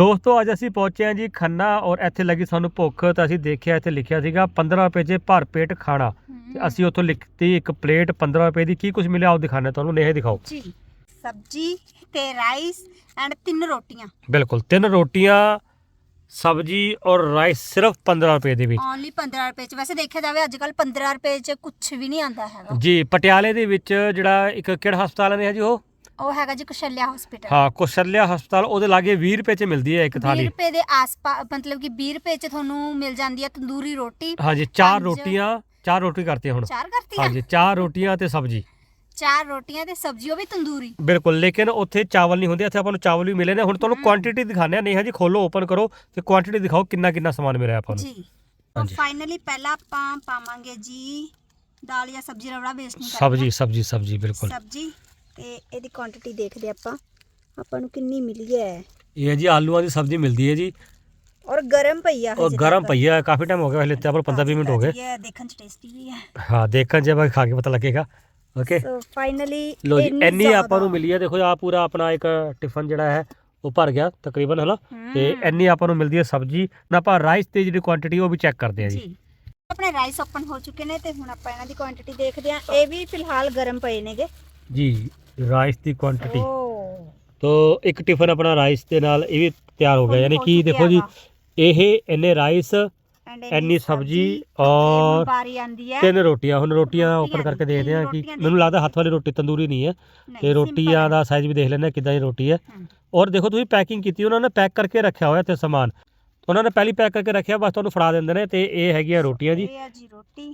ਦੋਸਤੋ ਅੱਜ ਅਸੀਂ ਪਹੁੰਚੇ ਹਾਂ ਜੀ ਖੰਨਾ ਔਰ ਇੱਥੇ ਲੱਗੀ ਸਾਨੂੰ ਭੁੱਖ ਤਾਂ ਅਸੀਂ ਦੇਖਿਆ ਇੱਥੇ ਲਿਖਿਆ ਸੀਗਾ 15 ਰੁਪਏ 'ਚ ਭਰ ਪੇਟ ਖਾਣਾ। ਤੇ ਅਸੀਂ ਉੱਥੋਂ ਲਿਖਤੀ ਇੱਕ ਪਲੇਟ 15 ਰੁਪਏ ਦੀ। ਕੀ ਕੁਝ ਮਿਲਿਆ? ਆਓ ਦਿਖਾਣਾ ਤੁਹਾਨੂੰ ਨੇਹ ਦਿਖਾਓ। ਜੀ ਸਬਜੀ ਤੇ ਰਾਈਸ ਐਂਡ ਤਿੰਨ ਰੋਟੀਆਂ। ਬਿਲਕੁਲ ਤਿੰਨ ਰੋਟੀਆਂ ਸਬਜੀ ਔਰ ਰਾਈਸ ਸਿਰਫ 15 ਰੁਪਏ ਦੇ ਵਿੱਚ। ਓਨਲੀ 15 ਰੁਪਏ ਚ। ਵੈਸੇ ਦੇਖਿਆ ਜਾਵੇ ਅੱਜ ਕੱਲ 15 ਰੁਪਏ ਚ ਕੁਝ ਵੀ ਨਹੀਂ ਆਂਦਾ ਹੈਗਾ। ਜੀ ਪਟਿਆਲੇ ਦੇ ਵਿੱਚ ਜਿਹੜਾ ਇੱਕ ਕਿਹੜਾ ਹਸਪਤਾਲ ਹੈ ਜੀ ਉਹ? ਉਹ ਹੈਗਾ ਜੀ ਕੁਸ਼ਲਿਆ ਹਸਪੀਟਲ ਹਾਂ ਕੁਸ਼ਲਿਆ ਹਸਪਤਾਲ ਉਹਦੇ ਲਾਗੇ 20 ਰੁਪਏ 'ਚ ਮਿਲਦੀ ਹੈ ਇੱਕ 20 ਥਾਲੀ। ਰੁਪਏ ਦੇ ਆਸ-ਪਾਸ ਮਤਲਬ ਕਿ 20 ਰੁਪਏ ਚ ਤੁਹਾਨੂੰ ਮਿਲ ਜਾਂਦੀ ਹੈ ਤੰਦੂਰੀ ਰੋਟੀ ਹਾਂਜੀ ਚਾਰ ਪੰਜ- ਰੋਟੀਆਂ ਚਾਰ ਰੋਟੀ ਕਰਤੀਆਂ ਹੁਣ। ਚਾਰ ਕਰਤੀ ਹਾਂਜੀ ਚਾਰ ਰੋਟੀਆਂ ਤੇ ਸਬਜੀ। ਚਾਰ ਰੋਟੀਆਂ ਤੇ ਸਬਜ਼ੀ ਉਹ ਵੀ ਤੰਦੂਰੀ? ਬਿਲਕੁਲ ਲੇਕਿਨ ਉੱਥੇ ਚਾਵਲ ਨਹੀਂ ਹੁੰਦੇ ਇੱਥੇ ਆਪਾਂ ਨੂੰ ਚਾਵਲ ਵੀ ਮਿਲੇ ਨੇ। ਹੁਣ ਤੁਹਾਨੂੰ। ਕੁਆਂਟੀਟੀ ਦਿਖਾਣੇ ਆ ਨੇਹਾ ਜੀ ਖੋਲੋ ਓਪਨ ਕਰੋ ਤੇ ਕੁਆਂਟੀਟੀ ਦਿਖਾਓ ਕਿੰਨਾ ਕਿੰਨਾ ਸਮਾਨ ਮਿਲਿਆ ਆਪਾਂ ਨੂੰ। ਜੀ। ਹਾਂਜੀ। ਫਾਈਨਲੀ ਪਹਿਲਾਂ ਆਪਾਂ ਪਾਵਾਂਗੇ ਜੀ ਦਾਲ ਜਾਂ ਸਬਜ਼ੀ ਰਵੜਾ ਵੇਸਟ ਨਹੀਂ ਸਬਜੀ ਸਬਜੀ ਸਬਜੀ ਬਿਲਕੁਲ। ਸਬਜ਼ੀ। ਤੇ ਇਹਦੀ ਕੁਆਂਟੀਟੀ ਦੇਖਦੇ ਆਪਾਂ। ਆਪਾਂ ਨੂੰ ਕਿੰਨੀ ਮਿਲੀ ਹੈ? ਇਹ ਹੈ ਜੀ ਆਲੂਆਂ ਦੀ ਸਬਜੀ ਮਿਲਦੀ ਹੈ ਜੀ। ਔਰ ਗਰਮ ਪਈ ਆ ਉਹ ਗਰਮ ਪਈ ਹੈ ਕਾਫੀ ਟਾਈਮ ਹੋ ਗਿਆ ਹਲੇ ਤੇ ਆਪਾਂ 15 20 ਮਿੰਟ ਹੋ ਗਏ। ਇਹ ਦੇਖਣ ਚ ਟੇਸਟੀ ਵੀ ਹੈ। ਹਾਂ ਦੇਖਣ ਜੇ ਆਪਾਂ ਖਾ ਕੇ ਪਤਾ ਲੱਗੇਗਾ। ਓਕੇ ਸੋ ਫਾਈਨਲੀ ਲੋ ਜੀ ਇੰਨੀ ਆਪਾਂ ਨੂੰ ਮਿਲੀ ਹੈ ਦੇਖੋ ਆ ਪੂਰਾ ਆਪਣਾ ਇੱਕ ਟਿਫਨ ਜਿਹੜਾ ਹੈ ਉਹ ਭਰ ਗਿਆ ਤਕਰੀਬਨ ਹਨਾ? ਤੇ ਇੰਨੀ ਆਪਾਂ ਨੂੰ ਮਿਲਦੀ ਹੈ ਸਬਜੀ। ਨਾ ਆਪਾਂ ਰਾਈਸ ਦੀ ਜਿਹੜੀ ਕੁਆਂਟੀਟੀ ਉਹ ਵੀ ਚੈੱਕ ਕਰਦੇ ਹਾਂ ਜੀ। ਜੀ। ਆਪਣੇ ਰਾਈਸ ਓਪਨ ਹੋ ਚੁੱਕੇ ਨੇ ਤੇ ਹੁਣ ਆਪਾਂ ਇਹਨਾਂ ਦੀ ਕੁਆਂਟੀਟੀ ਦੇਖਦੇ ਹਾਂ। ਇਹ ਵੀ ਫਿਲਹਾਲ ਗਰਮ ਪਏ ਨੇਗੇ। ਜੀ। ਰਾਈਸ ਦੀ ਕੁਆਂਟੀਟੀ ਤੋ ਇੱਕ ਟਿਫਨ ਆਪਣਾ ਰਾਈਸ ਦੇ ਨਾਲ ਇਹ ਵੀ ਤਿਆਰ ਹੋ ਗਿਆ। ਯਾਨੀ ਕਿ ਦੇਖੋ ਜੀ। ਇਹ ਇੰਨੇ ਰਾਈਸ ਇੰਨੀ ਸਬਜ਼ੀ ਤੇ ਔਰ ਤਿੰਨ ਰੋਟੀਆਂ। ਹੁਣ ਰੋਟੀਆਂ ਓਪਨ ਕਰਕੇ ਦੇਖਦੇ ਹਾਂ ਕਿ। ਮੈਨੂੰ ਲੱਗਦਾ ਹੱਥ ਵਾਲੀ ਰੋਟੀ ਤੰਦੂਰੀ ਨਹੀਂ ਹੈ। ਤੇ ਰੋਟੀਆਂ। ਦਾ ਸਾਈਜ਼ ਵੀ ਦੇਖ ਹਾਂ ਕਿੱਦਾਂ ਦੀ ਰੋਟੀ ਹੈ। ਔਰ ਦੇਖੋ ਤੁਸੀਂ ਪੈਕਿੰਗ ਕੀਤੀ ਉਹਨਾਂ ਨੇ ਪੈਕ ਕਰਕੇ ਰੱਖਿਆ ਹੋਇਆ ਇੱਥੇ ਸਮਾਨ। ਉਹਨਾਂ ਨੇ ਪਹਿਲੀ ਪੈਕ ਕਰਕੇ ਰੱਖਿਆ ਬਸ ਤੁਹਾਨੂੰ ਫੜਾ ਦਿੰਦੇ ਨੇ ਤੇ ਇਹ ਹੈਗੀਆਂ ਰੋਟੀਆਂ ਜੀ।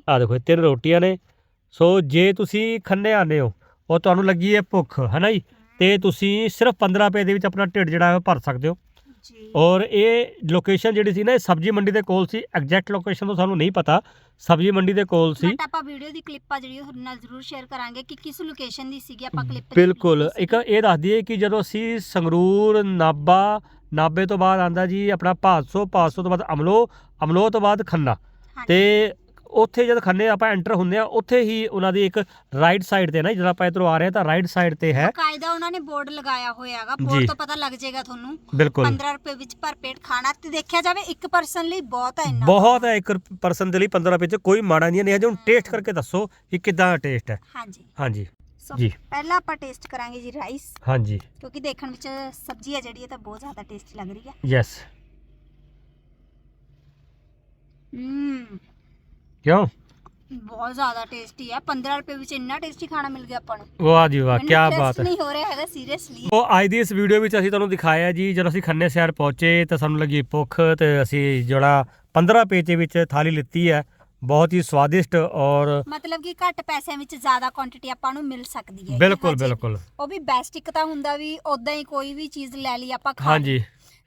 ਆ ਦੇਖੋ ਤਿੰਨ ਰੋਟੀਆਂ ਨੇ। ਸੋ ਜੇ ਤੁਸੀਂ ਖੰਨੇ ਆਨੇ ਹੋ ਔਰ ਤੁਹਾਨੂੰ ਲੱਗੀ ਹੈ ਭੁੱਖ ਹਨਾ ਜੀ? ਤੇ ਤੁਸੀਂ ਸਿਰਫ 15 ਰੁਪਏ ਦੇ ਵਿੱਚ ਆਪਣਾ ਢਿੱਡ ਜਿਹੜਾ ਹੈ ਉਹ ਭਰ ਸਕਦੇ ਹੋ। ਜੀ। ਔਰ ਇਹ ਲੋਕੇਸ਼ਨ ਜਿਹੜੀ ਸੀ ਨਾ ਇਹ ਸਬਜ਼ੀ ਮੰਡੀ ਦੇ ਕੋਲ ਸੀ। ਐਗਜ਼ੈਕਟ ਲੋਕੇਸ਼ਨ ਤੋਂ ਸਾਨੂੰ ਨਹੀਂ ਪਤਾ। ਸਬਜ਼ੀ ਮੰਡੀ ਦੇ ਕੋਲ ਸੀ। ਬਟ ਆਪਾਂ ਵੀਡੀਓ ਦੀ ਕਲਿੱਪ ਆ ਜਿਹੜੀ ਉਹ ਤੁਹਾਡੇ ਨਾਲ ਜ਼ਰੂਰ ਸ਼ੇਅਰ ਕਰਾਂਗੇ ਕਿ ਕਿਸ ਲੋਕੇਸ਼ਨ ਦੀ ਸੀਗੀ ਆਪਾਂ ਕਲਿੱਪ ਬਿਲਕੁਲ। ਇੱਕ ਇਹ ਦੱਸ ਦਈਏ ਕਿ ਜਦੋਂ ਅਸੀਂ ਸੰਗਰੂਰ ਨਾਬਾ ਨਾਬੇ ਤੋਂ ਬਾਅਦ ਆਂਦਾ ਜੀ ਆਪਣਾ ਭਾਦਸੋ ਭਾਦਸੋ ਤੋਂ ਬਾਅਦ ਅਮਲੋ ਅਮਲੋ ਤੋਂ ਬਾਅਦ ਖੰਨਾ। ਤੇ ਉੱਥੇ ਜਦ ਖੰਨੇ ਆਪਾਂ ਐਂਟਰ ਹੁੰਦੇ ਆ ਉੱਥੇ ਹੀ ਉਹਨਾਂ ਦੀ ਇੱਕ ਰਾਈਟ ਸਾਈਡ ਤੇ ਨਾ ਜਦੋਂ ਆਪਾਂ ਇਧਰੋਂ ਆ ਰਹੇ ਹਾਂ ਤਾਂ ਰਾਈਟ ਸਾਈਡ ਤੇ ਹੈ। ਕਾਇਦਾ ਉਹਨਾਂ ਨੇ ਬੋਰਡ ਲਗਾਇਆ ਹੋਇਆ ਹੈਗਾ। ਜੀ। ਬੋਰਡ ਤੋਂ ਪਤਾ ਲੱਗ ਜਾਏਗਾ ਤੁਹਾਨੂੰ। ਬਿਲਕੁਲ। 15 ਰੁਪਏ ਵਿੱਚ ਭਰ ਪੇਟ ਖਾਣਾ। ਤੇ ਦੇਖਿਆ ਜਾਵੇ ਇੱਕ ਪਰਸਨ ਲਈ ਬਹੁਤ ਹੈ ਇੰਨਾ। ਬਹੁਤ ਹੈ ਇੱਕ ਪਰਸਨ ਦੇ ਲਈ 15 ਰੁਪਏ ਚ ਕੋਈ ਮਾੜਾ ਨਹੀਂ ਹੈ। ਜੀ ਹੁਣ ਟੇਸਟ ਕਰਕੇ ਦੱਸੋ ਕਿ ਕਿਦਾਂ ਟੇਸਟ ਹੈ। ਹਾਂਜੀ। ਹਾਂਜੀ। ਸੋ ਜੀ। ਪਹਿਲਾਂ ਆਪਾਂ ਟੇਸਟ ਕਰਾਂਗੇ ਜੀ ਰਾਈਸ ਹਾਂਜੀ। ਕਿਉਂਕਿ ਦੇਖਣ ਵਿੱਚ ਸਬਜ਼ੀ ਹੈ ਜਿਹੜੀ ਇਹ ਤਾਂ ਬਹੁਤ ਜ਼ਿਆਦਾ ਟੇਸਟੀ ਲੱਗ ਰਹੀ ਹੈ। ਯੈਸ ਹੂੰ। ਕਿਉਂ? ਬਹੁਤ ਜ਼ਿਆਦਾ ਟੇਸਟੀ ਹੈ 15 ਰੁਪਏ ਵਿੱਚ ਇੰਨਾ ਟੇਸਟੀ ਖਾਣਾ ਮਿਲ ਗਿਆ ਆਪਾਂ ਨੂੰ। ਵਾਹ ਜੀ ਵਾਹ ਕੀ ਬਾਤ ਹੈ। ਨਹੀਂ ਹੋ ਰਿਹਾ ਹੈਗਾ ਸੀਰੀਅਸਲੀ ਉਹ ਅੱਜ ਦੀ ਇਸ ਵੀਡੀਓ ਵਿੱਚ ਅਸੀਂ ਤੁਹਾਨੂੰ ਦਿਖਾਇਆ ਜੀ ਜਦੋਂ ਅਸੀਂ ਖੰਨੇ ਸ਼ਹਿਰ ਪਹੁੰਚੇ ਤਾਂ ਸਾਨੂੰ ਲੱਗੀ ਭੁੱਖ ਤੇ ਅਸੀਂ ਜਿਹੜਾ 15 ਪੇਚੇ ਵਿੱਚ ਥਾਲੀ ਲਿੱਤੀ ਹੈ ਬਹੁਤ ਹੀ ਸਵਾਦਿਸ਼ਟ ਔਰ ਮਤਲਬ ਕਿ ਘੱਟ ਪੈਸਿਆਂ ਵਿੱਚ ਜ਼ਿਆਦਾ ਕੁਆਂਟੀਟੀ ਆਪਾਂ ਨੂੰ ਮਿਲ ਸਕਦੀ ਹੈ। ਬਿਲਕੁਲ। ਬਿਲਕੁਲ। ਉਹ ਵੀ ਬੈਸਟ ਇੱਕ ਤਾਂ ਹੁੰਦਾ ਵੀ ਉਦਾਂ ਹੀ ਕੋਈ ਵੀ ਚੀਜ਼ ਲੈ ਲਈ ਆਪਾਂ ਖਾ। ਹਾਂਜੀ।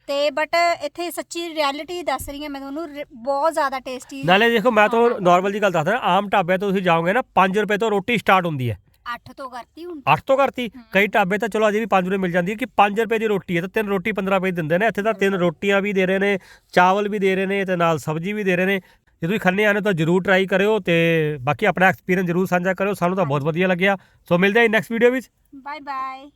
ਤੇ ਬਟ ਇੱਥੇ ਸੱਚੀ ਰਿਐਲਿਟੀ ਦੱਸ ਰਹੀ ਹਾਂ ਮੈਂ ਤੁਹਾਨੂੰ ਰ- ਬਹੁਤ ਜ਼ਿਆਦਾ ਟੇਸਟੀ ਨਾਲੇ ਦੇਖੋ ਮੈਂ ਤੁਹਾਨੂੰ ਨਾਰਮਲ ਜੀ ਗੱਲ ਦੱਸਦਾ ਆਮ ਢਾਬੇ ਤੋਂ ਤੁਸੀਂ ਜਾਓਗੇ ਨਾ 5 ਰੁਪਏ ਤੋਂ ਰੋਟੀ ਸਟਾਰਟ ਹੁੰਦੀ ਹੈ। 8 ਤੋਂ ਕਰਤੀ ਹੁਣ। 8 ਤੋਂ ਕਰਤੀ। ਕਈ ਢਾਬੇ ਤਾਂ ਚਲੋ ਅਜੇ ਵੀ 5 ਰੁਪਏ ਮਿਲ ਜਾਂਦੀ ਹੈ ਕਿ 5 ਰੁਪਏ ਦੀ ਰੋਟੀ ਹੈ ਤਾਂ ਤਿੰਨ ਰੋਟੀ 15 ਰੁਪਏ ਦੀ ਦਿੰਦੇ ਨੇ। ਇੱਥੇ ਤਾਂ ਤਿੰਨ ਰੋਟੀਆਂ ਵੀ ਦੇ ਰਹੇ ਨੇ ਚਾਵਲ ਵੀ ਦੇ ਰਹੇ ਨੇ ਤੇ ਨਾਲ ਸਬਜ਼ੀ ਵੀ ਦੇ ਰਹੇ ਨੇ। ਜੇ ਤੁਸੀਂ ਖੰਨੇ ਆਨੇ ਤਾਂ ਜਰੂਰ ਟਰਾਈ ਕਰਿਓ ਤੇ ਬਾਕੀ ਆਪਣਾ ਐਕਸਪੀਰੀਅੰਸ ਜਰੂਰ ਸਾਂਝਾ ਕਰਿਓ। ਸਾਨੂੰ ਤਾਂ ਬਹੁਤ ਵਧੀਆ ਲੱਗਿਆ। ਸੋ ਮਿਲਦੇ ਹਾਂ ਨੈਕਸਟ ਵੀਡੀਓ ਵਿੱਚ। Bye bye